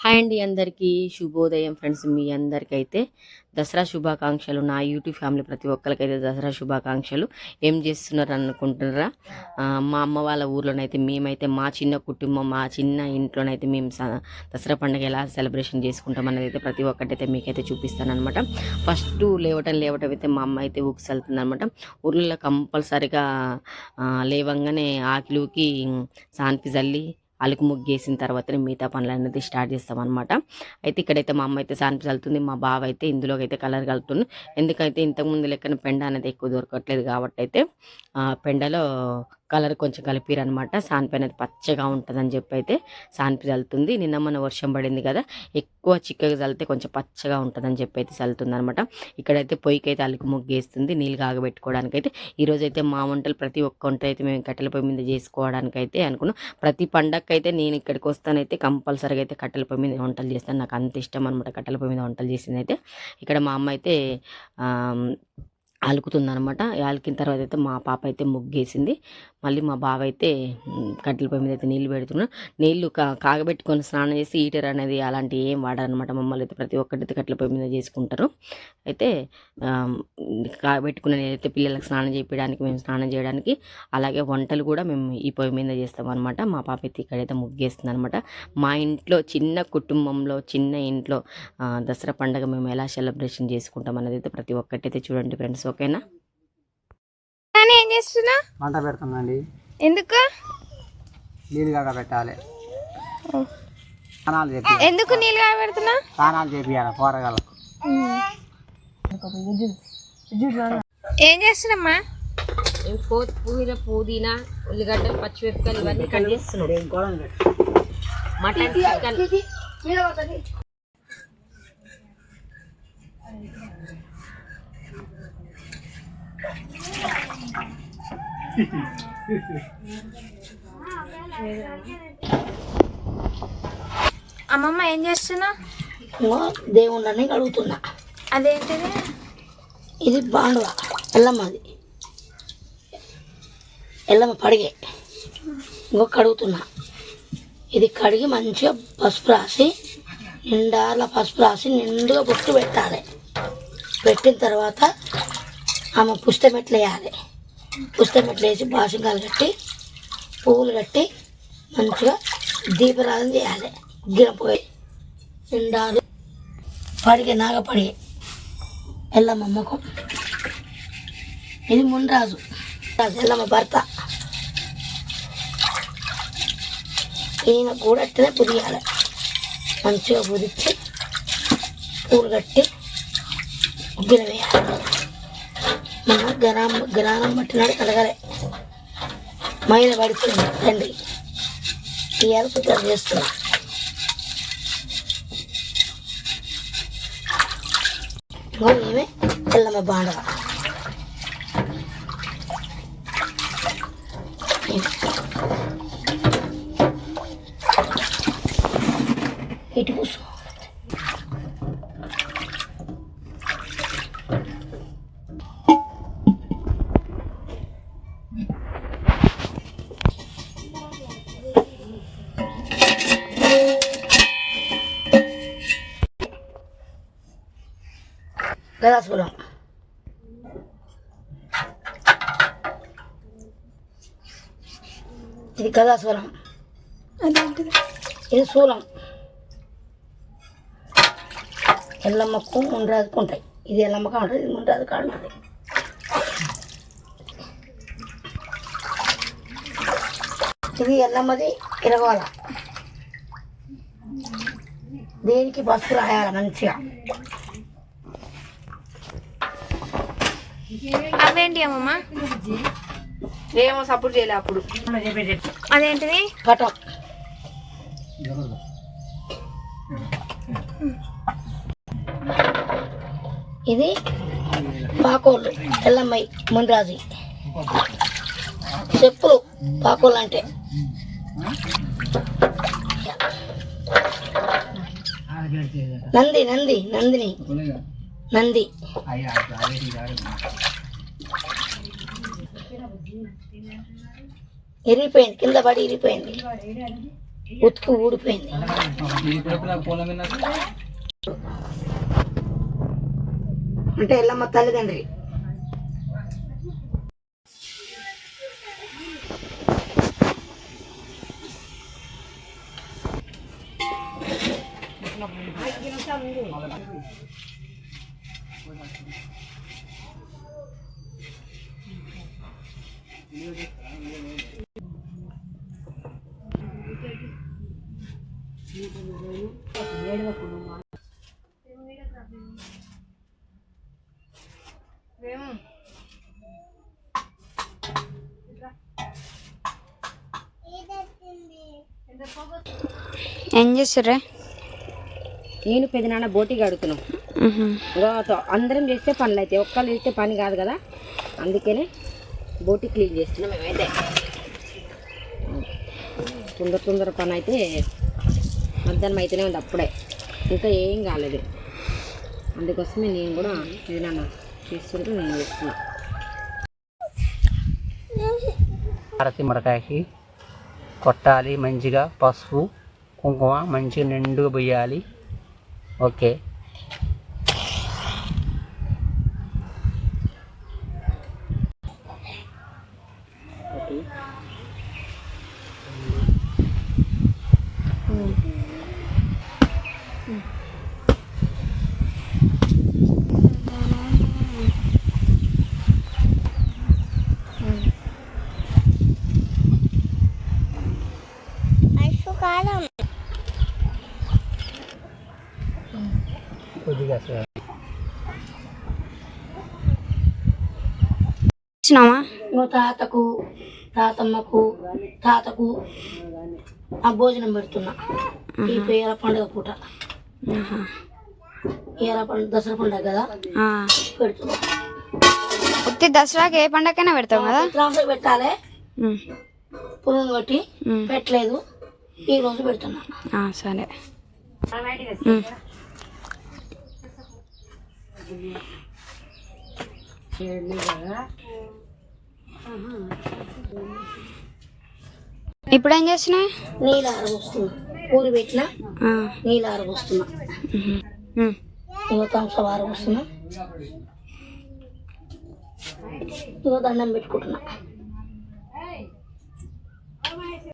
Hi అండి అందరికీ. శుభోదయం ఫ్రెండ్స్ మీ అందరికైతే దసరా శుభాకాంక్షలు. నా యూట్యూబ్ ఫ్యామిలీ ప్రతి ఒక్కరికైతే దసరా శుభాకాంక్షలు. ఏం చేస్తున్నారు అనుకుంటున్నారా? మా అమ్మ వాళ్ళ ఊర్లోనైతే మేమైతే మా చిన్న కుటుంబం మా చిన్న ఇంట్లోనైతే మేము స- దసరా పండుగ ఎలా సెలబ్రేషన్ చేసుకుంటాం అనేది అయితే ప్రతి ఒక్కటైతే మీకైతే చూపిస్తాను అనమాట ఫస్ట్ లేవటం లేవటం అయితే మా అమ్మ అయితే ఊక్సెళ్తుంది అనమాట ఊర్లలో కంపల్సరిగా లేవంగానే ఆకిలుకి సాన్పి జల్లి అలుకు ముగ్గేసిన తర్వాతనే మిగతా పనులు అనేది స్టార్ట్ చేస్తామన్నమాట. అయితే ఇక్కడైతే మా అమ్మ అయితే సాన్పి చల్లుతుంది మా బావ అయితే ఇందులోకి అయితే కలర్ కలుపుతుంది. ఎందుకైతే ఇంతకుముందు లెక్కన పెండ అనేది ఎక్కువ దొరకట్లేదు కాబట్టి అయితే పెండలో కలర్ కొంచెం కలిపిరనమాట సాన్పి అనేది పచ్చగా ఉంటుందని చెప్పి అయితే సాన్పి చల్లుతుంది నిన్న మన వర్షం పడింది కదా ఎక్కువ చిక్కగా చల్లితే కొంచెం పచ్చగా ఉంటుందని చెప్పి అయితే చల్లుతుంది అనమాట ఇక్కడైతే పొయ్యికి అయితే అలుకు ముగ్గేస్తుంది నీళ్ళు కాగబెట్టుకోవడానికి అయితే ఈరోజు అయితే మా వంటలు ప్రతి ఒక్క వంట అయితే మేము కట్టెల పొయ్యి మీద చేసుకోవడానికి అయితే అనుకున్నాం. ప్రతి పండగకి అయితే నేను ఇక్కడికి వస్తానైతే కంపల్సరీగా అయితే కట్టెల పొయ్యి మీద వంటలు చేస్తాను. నాకు అంత ఇష్టం అనమాట కట్టెల పొయ్యి మీద వంటలు చేసింది అయితే ఇక్కడ మా అమ్మ అయితే అలుకుతుందనమాట అలికిన తర్వాత అయితే మా పాప అయితే ముగ్గేసింది. మళ్ళీ మా బావ అయితే కట్టెల పొయ్యి మీద అయితే నీళ్ళు పెడుతున్నా. నీళ్ళు కా కాగబెట్టుకొని స్నానం చేసి హీటర్ అనేది అలాంటివి ఏం వాడారనమాట మమ్మల్ని అయితే ప్రతి ఒక్కటి కట్టెల పొయ్యి మీద చేసుకుంటారు. అయితే కాగబెట్టుకున్న నేనైతే పిల్లలకు స్నానం చేయడానికి మేము స్నానం చేయడానికి అలాగే వంటలు కూడా మేము ఈ పొయ్యి మీద చేస్తాం అనమాట మా పాప అయితే ఇక్కడైతే ముగ్గేస్తుంది అనమాట మా ఇంట్లో చిన్న కుటుంబంలో చిన్న ఇంట్లో దసరా పండుగ మేము ఎలా సెలబ్రేషన్ చేసుకుంటాం అనేది అయితే ప్రతి ఒక్కటైతే చూడండి ఫ్రెండ్స్. ఓకేనా? ఏం చేస్తున్నా మంట పెడుతుందండి ఎందుకు? నీళ్ళు కాక పెట్టాలి. స్నానాలు చేపి ఎందుకు నీళ్ళు కాబెడుతున్నా స్నానాలు చేపియాలి కూరగాయలకు. ఏం చేస్తున్నామ్మా? కొత్తిమీర పుదీనా ఉల్లిగడ్డలు పచ్చిమిరపకాయలు ఇవన్నీ కట్ చేస్తున్నాం. Mutton chicken. అమ్మమ్మ ఏం చేస్తున్నా? దేవుళ్ళని కడుగుతున్నా. అదేంటిది? ఇది బాండువ ఎల్లమ్మది ఎల్లమ్మ పడిగే. ఇంకో కడుగుతున్నా. ఇది కడిగి మంచిగా పసుపు రాసి నిండాల పసుపు రాసి నిండుగా బొట్టు పెట్టాలి. పెట్టిన తర్వాత ఆమె పుస్తమెట్లు వేయాలి. పుస్తమెట్లు వేసి బాసింగాలు కట్టి పువ్వులు కట్టి మంచిగా దీపరాధన చేయాలి. గిరం పోయి నిండాలు పడిగే నాగ పడిగే ఎల్లమ్మ ముఖం. ఇది మున్రాజు. రాజు ఎల్లమ్మ భర్త. ఈయన కూడా అట్టనే పుదియాలి. మంచిగా పుదిచ్చి పూలు కట్టి ఉబ్బిన వేయాలి మన గరాం గ్రానం పట్టినాడు కలగలే. మైన పడుతుంది తండ్రి ఇవాళ పుత్రం చేస్తున్నా ఏమే? తెల్లమ్మ ఎల్లమ్మ బాండవ ఇటు కూర్చో. గదాసులం ఇది గదాసులం అదేంటిది ఇది శూలం ఎల్లమ్మకు ముండ్రాజుకు ఉంటాయి ఇది ఎల్లమ్మకు ఉంటుంది ఇది ముండ్రాజు కాడ ఉంటుంది ఇది ఎల్లమ్మది ఇరగోల దేనికి పసుపు రాయాలి మంచిగా అవేంటి అమ్మమ్మ? ఏమో సపోర్ట్ చేయలే అప్పుడు. అదేంటిది? కటం ఇది పాకోళ్ళు ఎల్లమ్మాయి మున్రాజు. చెప్పులు పాకోళ్ళు అంటే నంది నంది నందిని. నంది. ఇరిగిపోయింది కింద పడి ఇరిగిపోయింది ఉతికి ఊడిపోయింది. అంటే ఎల్లమ్మ తల్లిదండ్రి. ఏం చేస్తుర్రే నేను పెదనాన్న బోటికి అడుగుతున్నాం అందరం చేస్తే పనులు అయితే ఒక్కళ్ళు చేస్తే పని కాదు కదా? అందుకనే బోటి క్లీన్ చేస్తున్నాం మేమైతే. తొందర తొందర పని అయితే మధ్యాహ్నం అయితేనే ఉంది అప్పుడే. ఇంకా ఏం కాలేదు. అందుకోసమే నేను కూడా ఏదైనా చేస్తుంటే నేను చేస్తున్నా. అరటి మిరకాయకి కొట్టాలి మంచిగా పసుపు కుంకుమ మంచిగా నిండుగా పోయాలి ఓకే. కొద్దిగా సే- వచ్చినావా? ఇంకో తాతకు తాతమ్మకు తాతకు ఆ భోజనం పెడుతున్నా. ఈ పేర పండుగ పూట. ఏర పండుగ దసరా పండుగ కదా? పెడుతున్నా. ఉత్తి దసరాకి ఏ పండగకైనా పెడతావు కదా? రాత్రి పెట్టాలి. ఉమ్. పురుగు కొట్టి. పెట్టలేదు. ఈ రోజు పెడుతున్నా. ఆ, సరే. ఇప్పుడు ఏం చేస్తున్నాయి నీళ్ళు ఆరబోస్తున్నా. ఊరి పెట్టిన? నీళ్ళు ఆరబోస్తున్నా. ఇంకో తంస ఆరబోస్తున్నా ఇంకో దండం పెట్టుకుంటున్నా.